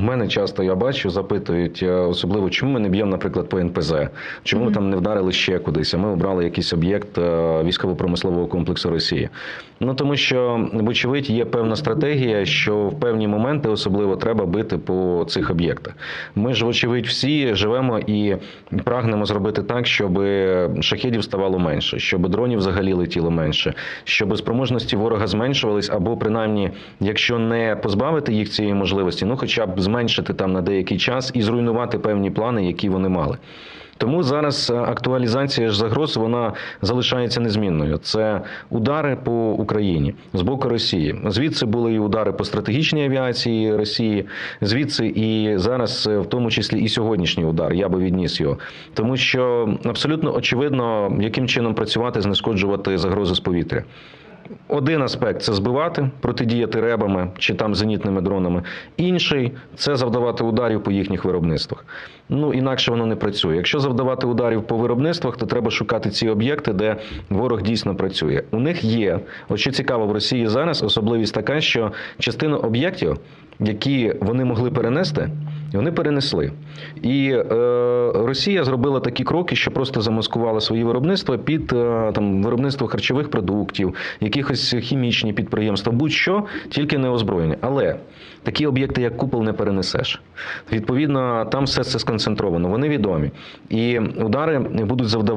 У мене часто я бачу, запитують, е, особливо, чому ми не б'ємо, наприклад, по НПЗ, чому ми там не вдарили ще кудись, а ми обрали якийсь об'єкт е, військово-промислового комплексу Росії. Ну тому що, вочевидь, є певна стратегія, що в певні моменти особливо треба бити по цих об'єктах. Ми ж, вочевидь, всі живемо і прагнемо зробити так, щоб шахедів ставало менше, щоб дронів взагалі летіло менше, щоб спроможності ворога зменшувались, або принаймні, якщо не позбавити їх цієї можливості, ну хоча б зменшити там на деякий час і зруйнувати певні плани, які вони мали. Тому зараз е, актуалізація загроз вона залишається незмінною. Це удари по Україні з боку Росії. Звідси були і удари по стратегічній авіації Росії, звідси і зараз, е, в тому числі, і сьогоднішній удар. Я би відніс його, тому що абсолютно очевидно, яким чином працювати, знешкоджувати загрози з повітря. Один аспект це збивати, протидіяти ребами чи там зенітними дронами. Інший це завдавати ударів по їхніх виробництвах. Ну інакше воно не працює. Якщо завдавати ударів по виробництвах, то треба шукати ці об'єкти, де ворог дійсно працює. У них є, от що цікаво в Росії зараз, особливість така, що частину об'єктів, які вони могли перенести, вони перенесли. І е, Росія зробила такі кроки, що просто замаскувала свої виробництва під е, там виробництво харчових продуктів, якихось хімічні підприємства, будь-що, тільки не озброєння. Але такі об'єкти, як купол, не перенесеш. Відповідно, там все це сконцентровано. Вони відомі. І удари будуть завдавати.